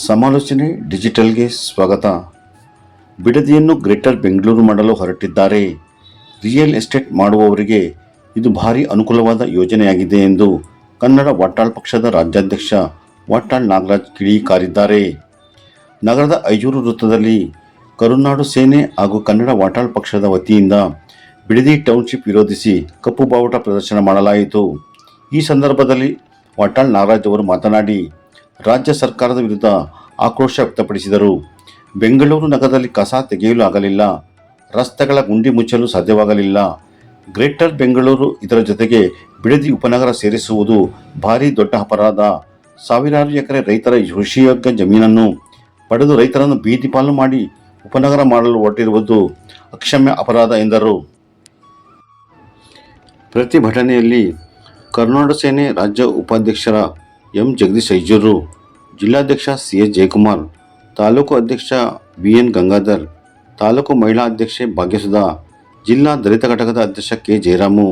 ಸಮಾಲೋಚನೆ ಡಿಜಿಟಲ್ಗೆ ಸ್ವಾಗತ. ಬಿಡದಿಯನ್ನು ಗ್ರೇಟರ್ ಬೆಂಗಳೂರು ಮಾಡಲು ಹೊರಟಿದ್ದಾರೆ. ರಿಯಲ್ ಎಸ್ಟೇಟ್ ಮಾಡುವವರಿಗೆ ಇದು ಭಾರಿ ಅನುಕೂಲವಾದ ಯೋಜನೆಯಾಗಿದೆ ಎಂದು ಕನ್ನಡ ವಾಟಾಳ್ ಪಕ್ಷದ ರಾಜ್ಯಾಧ್ಯಕ್ಷ ವಾಟಾಳ್ ನಾಗರಾಜ್ ಕಿಡಿಕಾರಿದ್ದಾರೆ. ನಗರದ ಐಜೂರು ವೃತ್ತದಲ್ಲಿ ಕರುನಾಡು ಸೇನೆ ಹಾಗೂ ಕನ್ನಡ ವಾಟಾಳ್ ಪಕ್ಷದ ವತಿಯಿಂದ ಬಿಡದಿ ಟೌನ್ಶಿಪ್ ವಿರೋಧಿಸಿ ಕಪ್ಪು ಬಾವುಟ ಪ್ರದರ್ಶನ ಮಾಡಲಾಯಿತು. ಈ ಸಂದರ್ಭದಲ್ಲಿ ವಾಟಾಳ್ ನಾಗರಾಜ್ ಅವರು ಮಾತನಾಡಿ ರಾಜ್ಯ ಸರ್ಕಾರದ ವಿರುದ್ಧ ಆಕ್ರೋಶ ವ್ಯಕ್ತಪಡಿಸಿದರು. ಬೆಂಗಳೂರು ನಗರದಲ್ಲಿ ಕಸ ತೆಗೆಯಲು ಆಗಲಿಲ್ಲ ರಸ್ತೆಗಳ ಗುಂಡಿ ಮುಚ್ಚಲು ಸಾಧ್ಯವಾಗಲಿಲ್ಲ. ಗ್ರೇಟರ್ ಬೆಂಗಳೂರು ಇದರ ಜೊತೆಗೆ ಬಿಡದಿ ಉಪನಗರ ಸೇರಿಸುವುದು ಭಾರೀ ದೊಡ್ಡ ಅಪರಾಧ. ಸಾವಿರಾರು ಎಕರೆ ರೈತರ ಕೃಷಿಯೋಗ್ಯ ಜಮೀನನ್ನು ಪಡೆದು ರೈತರನ್ನು ಬೀದಿಪಾಲು ಮಾಡಿ ಉಪನಗರ ಮಾಡಲು ಹೊರಟಿರುವುದು ಅಕ್ಷಮ್ಯ ಅಪರಾಧ ಎಂದರು. ಪ್ರತಿಭಟನೆಯಲ್ಲಿ ಕರ್ನಾಟಕ ಸೇನೆ ರಾಜ್ಯ ಉಪಾಧ್ಯಕ್ಷರ ಎಂ ಜಗದೀಶ್ ಐಜೂರು, ಜಿಲ್ಲಾಧ್ಯಕ್ಷ ಸಿ ಎಸ್ ಜಯಕುಮಾರ್, ತಾಲೂಕು ಅಧ್ಯಕ್ಷ ಬಿ ಎನ್ ಗಂಗಾಧರ್, ತಾಲೂಕು ಮಹಿಳಾ ಅಧ್ಯಕ್ಷೆ ಭಾಗ್ಯಸುಧಾ, ಜಿಲ್ಲಾ ದಲಿತ ಘಟಕದ ಅಧ್ಯಕ್ಷ ಕೆ ಜಯರಾಮು,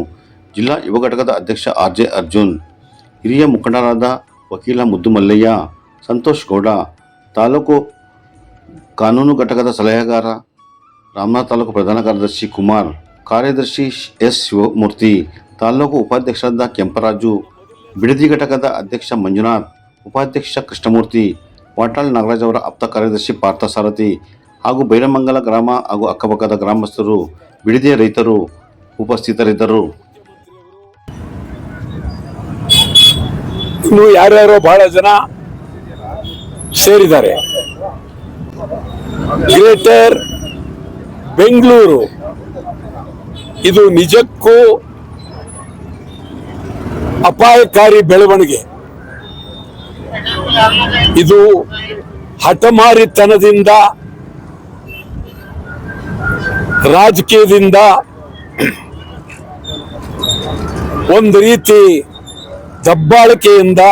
ಜಿಲ್ಲಾ ಯುವ ಘಟಕದ ಅಧ್ಯಕ್ಷ ಆರ್ ಜೆ ಅರ್ಜುನ್, ಹಿರಿಯ ಮುಖಂಡರಾದ ವಕೀಲ ಮುದ್ದುಮಲ್ಲಯ್ಯ ಸಂತೋಷ್ ಗೌಡ, ತಾಲೂಕು ಕಾನೂನು ಘಟಕದ ಸಲಹೆಗಾರ ರಾಮನಾಥ್, ತಾಲೂಕು ಪ್ರಧಾನ ಕಾರ್ಯದರ್ಶಿ ಕುಮಾರ್, ಕಾರ್ಯದರ್ಶಿ ಎಸ್ ಶಿವಮೂರ್ತಿ, ತಾಲೂಕು ಉಪಾಧ್ಯಕ್ಷರಾದ ಕೆಂಪರಾಜು ಬಿಡದಿ ಘಟಕದ ಅಧ್ಯಕ್ಷ ಮಂಜುನಾಥ್, ಉಪಾಧ್ಯಕ್ಷ ಕೃಷ್ಣಮೂರ್ತಿ ವಾಟಾಳ್ ನಾಗರಾಜ್ ಅವರ ಆಪ್ತ ಕಾರ್ಯದರ್ಶಿ ಪಾರ್ಥಸಾರಥಿ ಹಾಗೂ ಬೈರಮಂಗಲ ಗ್ರಾಮ ಹಾಗೂ ಅಕ್ಕಪಕ್ಕದ ಗ್ರಾಮಸ್ಥರು ಬಿಡದಿಯ ರೈತರು ಉಪಸ್ಥಿತರಿದ್ದರು. ಇನ್ನು ಯಾರ್ಯಾರೋ ಬಹಳ ಜನ ಸೇರಿದ್ದಾರೆ. ಗ್ರೇಟರ್ ಬೆಂಗಳೂರು. ಇದು ನಿಜಕ್ಕೂ ಅಪಾಯಕಾರಿ ಬೆಳವಣಿಗೆ. ಇದು ಹಠಮಾರಿತನದಿಂದ, ರಾಜಕೀಯದಿಂದ ಒಂದು ರೀತಿ ದಬ್ಬಾಳಿಕೆಯಿಂದ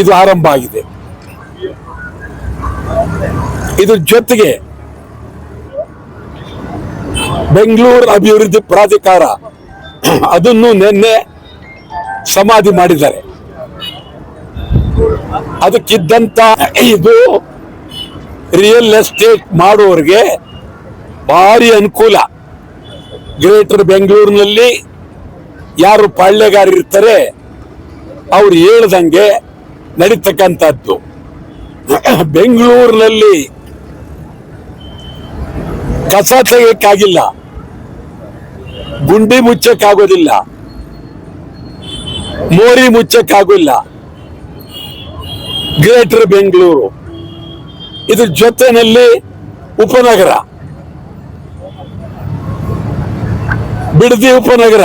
ಇದು ಆರಂಭ ಆಗಿದೆ. ಇದ್ರ ಜೊತೆಗೆ ಬೆಂಗಳೂರು ಅಭಿವೃದ್ಧಿ ಪ್ರಾಧಿಕಾರ ಅದನ್ನು ನಿನ್ನೆ ಸಮಾಧಿ ಮಾಡಿದ್ದಾರೆ. ಅದಕ್ಕಿದ್ದಂತ ಇದು ರಿಯಲ್ ಎಸ್ಟೇಟ್ ಮಾಡುವವರಿಗೆ ಭಾರಿ ಅನುಕೂಲ. ಗ್ರೇಟರ್ ಬೆಂಗಳೂರಿನಲ್ಲಿ ಯಾರು ಪಾಳ್ಯಗಾರ ಇರ್ತಾರೆ, ಅವ್ರು ಹೇಳ್ದಂಗೆ ನಡೀತಕ್ಕಂಥದ್ದು. ಬೆಂಗಳೂರಿನಲ್ಲಿ ಕಸ ತೆಗೆಯಕ್ಕಾಗಿಲ್ಲ. ಗುಂಡಿ ಮುಚ್ಚಕ್ಕಾಗೋದಿಲ್ಲ. ಮೋರಿ ಮುಚ್ಚಕ್ಕಾಗಿಲ್ಲ. ಗ್ರೇಟರ್ ಬೆಂಗಳೂರು ಇದ್ರ ಜೊತೆನಲ್ಲಿ ಉಪನಗರ. ಬಿಡದಿ ಉಪನಗರ.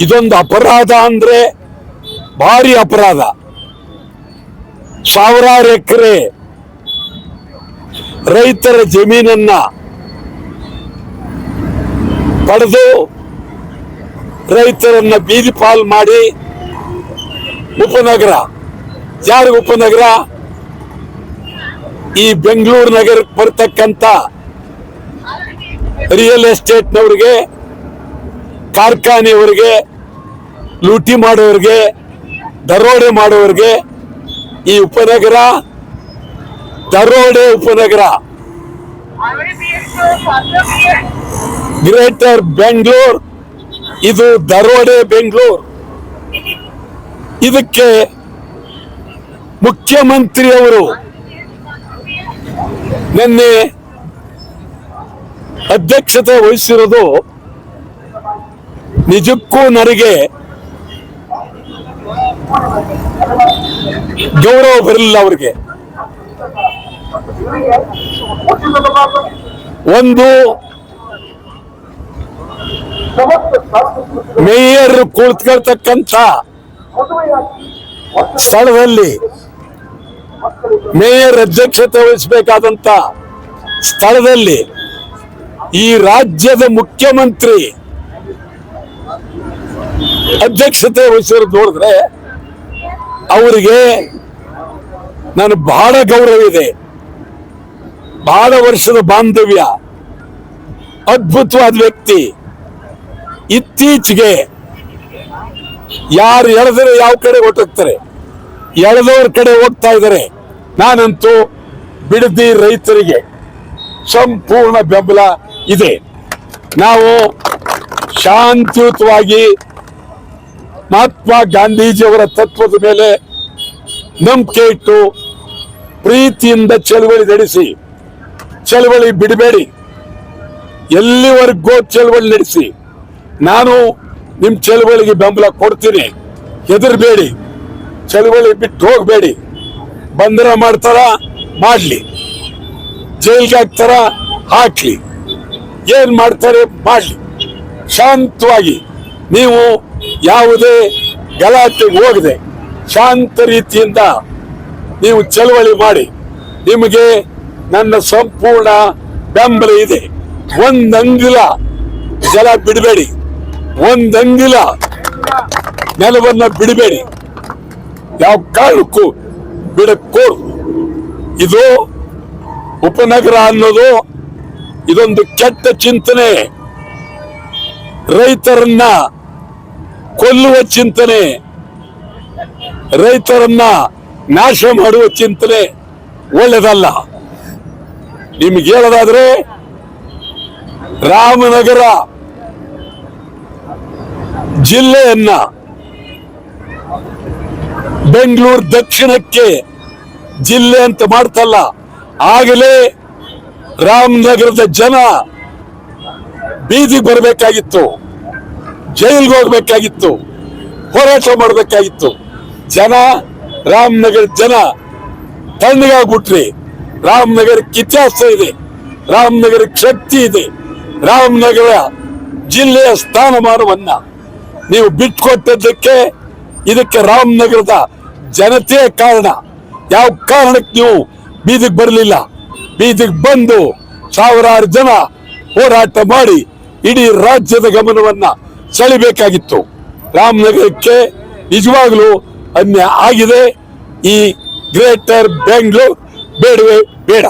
ಇದೊಂದು ಅಪರಾಧ ಅಂದ್ರೆ ಭಾರಿ ಅಪರಾಧ. ಸಾವಿರಾರು ಎಕರೆ ರೈತರ ಜಮೀನನ್ನ ಪಡೆದು ರೈತರನ್ನ ಬೀದಿ ಪಾಲ್ ಮಾಡಿ ಉಪನಗರ ಯಾರು ಉಪನಗರ? ಈ ಬೆಂಗಳೂರು ನಗರಕ್ಕೆ ಬರ್ತಕ್ಕಂಥ ರಿಯಲ್ ಎಸ್ಟೇಟ್ನವ್ರಿಗೆ ಕಾರ್ಖಾನೆಯವರಿಗೆ, ಲೂಟಿ ಮಾಡೋರಿಗೆ, ದರೋಡೆ ಮಾಡೋರಿಗೆ ಈ ಉಪನಗರ, ದರೋಡೆ ಉಪನಗರ. ಗ್ರೇಟರ್ ಬೆಂಗಳೂರು ಇದು ದರೋಡೆ ಬೆಂಗಳೂರು. ಇದಕ್ಕೆ ಮುಖ್ಯಮಂತ್ರಿಯವರು ನಿನ್ನೆ ಅಧ್ಯಕ್ಷತೆ ವಹಿಸಿರೋದು ನಿಜಕ್ಕೂ ನನಗೆ ಗೌರವ ಬರಲಿಲ್ಲ ಅವರಿಗೆ. ಒಂದು ಮೇಯರ್ ಕುಳಿತುಕೊಳ್ತಕ್ಕಂಥ ಸ್ಥಳದಲ್ಲಿ ಮೇಯರ್ ಅಧ್ಯಕ್ಷತೆ ವಹಿಸಬೇಕಾದಂತ ಸ್ಥಳದಲ್ಲಿ ಈ ರಾಜ್ಯದ ಮುಖ್ಯಮಂತ್ರಿ ಅಧ್ಯಕ್ಷತೆ ವಹಿಸಿರೋದು ನೋಡಿದ್ರೆ ಅವರಿಗೆ ನಾನು ಬಹಳ ಗೌರವ ಇದೆ. ಬಹಳ ವರ್ಷದ ಬಾಂಧವ್ಯ, ಅದ್ಭುತವಾದ ವ್ಯಕ್ತಿ. ಇತ್ತೀಚೆಗೆ ಯಾರು ಎಳೆದರೆ ಯಾವ ಕಡೆ ಹೊಟ್ಟೋಗ್ತಾರೆ ಎಳೆದವ್ರ ಕಡೆ ಹೋಗ್ತಾ ಇದ್ದಾರೆ ನಾನಂತೂ ಬಿಡದಿ ರೈತರಿಗೆ ಸಂಪೂರ್ಣ ಬೆಂಬಲ ಇದೆ. ನಾವು ಶಾಂತಿಯುತವಾಗಿ ಮಹಾತ್ಮ ಗಾಂಧೀಜಿಯವರ ತತ್ವದ ಮೇಲೆ ನಂಬಿಕೆ ಇಟ್ಟು ಪ್ರೀತಿಯಿಂದ ಚಳವಳಿ ನಡೆಸಿ, ಚಳವಳಿ ಬಿಡಬೇಡಿ. ಎಲ್ಲಿವರೆಗೂ ಚಳವಳಿ ನಡೆಸಿ ನಾನು ನಿಮ್ ಚಳುವಳಿಗೆ ಬೆಂಬಲ ಕೊಡ್ತೀನಿ. ಹೆದರ್ಬೇಡಿ. ಚಳುವಳಿ ಬಿಟ್ಟು ಹೋಗ್ಬೇಡಿ. ಬಂಧನ ಮಾಡ್ತಾರ? ಮಾಡ್ಲಿ. ಜೈಲ್ಗೆ ಹಾಕ್ತಾರ? ಹಾಕ್ಲಿ. ಏನ್ ಮಾಡ್ತಾರೆ? ಮಾಡ್ಲಿ. ಶಾಂತವಾಗಿ. ನೀವು ಯಾವುದೇ ಗಲಾಟೆ ಹೋಗದೆ ಶಾಂತ ರೀತಿಯಿಂದ ನೀವು ಚಳುವಳಿ ಮಾಡಿ. ನಿಮಗೆ ನನ್ನ ಸಂಪೂರ್ಣ ಬೆಂಬಲ ಇದೆ. ಒಂದಂಗಿಲ್ಲ. ಜಲ ಬಿಡಬೇಡಿ. ಒಂದಂಗಿಲ ನೆಲವನ್ನ ಬಿಡಬೇಡಿ. ಯಾವ ಕಾರಣಕ್ಕೂ ಬಿಡಕ್ಕೂ ಇದು ಉಪನಗರ ಅನ್ನೋದು ಇದೊಂದು ಕೆಟ್ಟ ಚಿಂತನೆ. ರೈತರನ್ನ ಕೊಲ್ಲುವ ಚಿಂತನೆ. ರೈತರನ್ನ ನಾಶ ಮಾಡುವ ಚಿಂತನೆ ಒಳ್ಳೆಯದಲ್ಲ ನಿಮ್ಗೆ ಹೇಳೋದಾದ್ರೆ ರಾಮನಗರ ಜಿಲ್ಲೆಯನ್ನ ಬೆಂಗಳೂರು ದಕ್ಷಿಣಕ್ಕೆ ಜಿಲ್ಲೆ ಅಂತ ಮಾಡ್ತಲ್ಲ, ಆಗಲೇ ರಾಮನಗರದ ಜನ ಬೀದಿಗೆ ಬರಬೇಕಾಗಿತ್ತು, ಜೈಲ್ಗೆ ಹೋಗ್ಬೇಕಾಗಿತ್ತು, ಹೋರಾಟ ಮಾಡಬೇಕಾಗಿತ್ತು. ಜನ, ರಾಮನಗರ ಜನ ತಣ್ಣಗಾಗ್ಬಿಟ್ರಿ. ರಾಮನಗರಕ್ಕೆ ಇತಿಹಾಸ ಇದೆ ರಾಮನಗರಕ್ಕೆ ಶಕ್ತಿ ಇದೆ, ರಾಮನಗರ ಜಿಲ್ಲೆಯ ಸ್ಥಾನಮಾನವನ್ನ. ನೀವು ಬಿಟ್ಕೊಟ್ಟದ್ದಕ್ಕೆ ಇದಕ್ಕೆ ರಾಮನಗರದ ಜನತೆ ಕಾರಣ. ಯಾವ ಕಾರಣಕ್ಕೆ ನೀವು ಬೀದಿಗೆ ಬರಲಿಲ್ಲ? ಬೀದಿಗೆ ಬಂದು ಸಾವಿರಾರು ಜನ ಹೋರಾಟ ಮಾಡಿ ಇಡೀ ರಾಜ್ಯದ ಗಮನವನ್ನ ಸೆಳಿಬೇಕಾಗಿತ್ತು ರಾಮನಗರಕ್ಕೆ ನಿಜವಾಗ್ಲೂ ಅನ್ಯ ಆಗಿದೆ. ಈ ಗ್ರೇಟರ್ ಬೆಂಗಳೂರು ಬೇಡವೇ ಬೇಡ.